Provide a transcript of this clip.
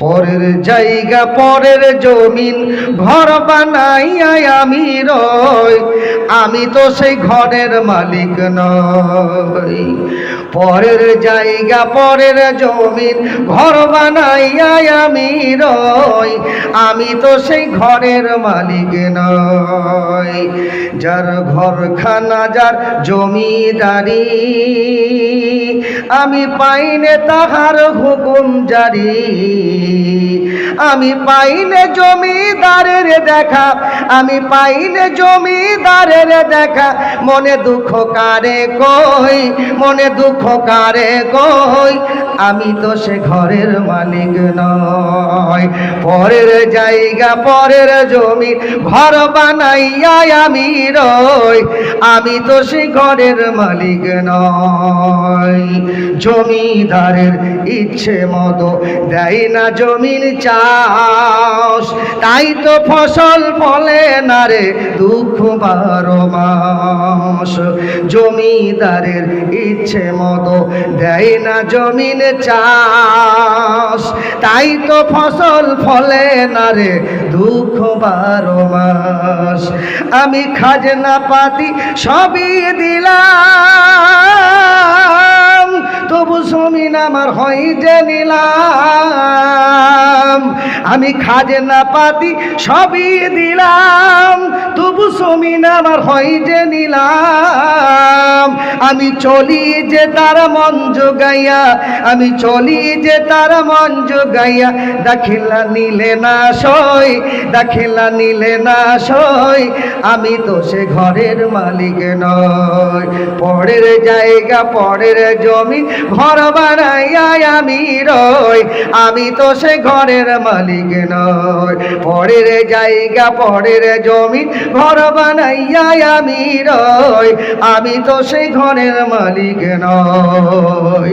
পরের জায়গা, পরের জমিন ঘর বানাইয়া আমি রই। আমি তো সেই ঘরের মালিক নই। পরের জায়গা, পরের জমিন ঘর বানাইয়া আমি রই। আমি তো সেই ঘরের মালিক নই। যার ঘরখানা, যার জমিদারি আমি পাইনে তাহার হুকুম জারি। আমি পাইনে জমিদারের দেখা, আমি পাইনে জমিদারের দেখা। মনে দুঃখ কারে কই, মনে দুঃখ কারে কই, আমি তো সে ঘরের মালিক নয় পরের জায়গা, পরের জমি, ঘর বানাইয়া আমি রই। আমি তো সে ঘরের মালিক নয় জমিদারের ইচ্ছে মতো দেয় না জমিন চাষ তাই তো ফসল ফলে না রে দুঃখ বারো মাস। জমিদারের ইচ্ছে মতো দেয় না জমিন চাষ। তাই তো ফসল ফলে না রে দুঃখ বারো মাস। আমি খাজনা পাতি সবই দিলাম, তবু জমিন আমার হয় যে নিলাম। আমি খাজনা পাতি সবই দিলাম। তবু জমিন আমার হয় যে নিলাম। আমি চলি যে তার মন যোগাইয়া আমি চলি যে তার মন যোগাইয়া দাখিলা নিলে না সই, দাখিলা নিলে না সই, আমি তো সে ঘরের মালিক নয় পরের জায়গা, পরের জমি, ঘর বানাইয়া আমি রই, আমি তো সে ঘরের মালিক নয় পরের জায়গা, পরের জমি, ঘর বানাইয়া আমি রই আমি তো সেই ঘরের মালিক নয়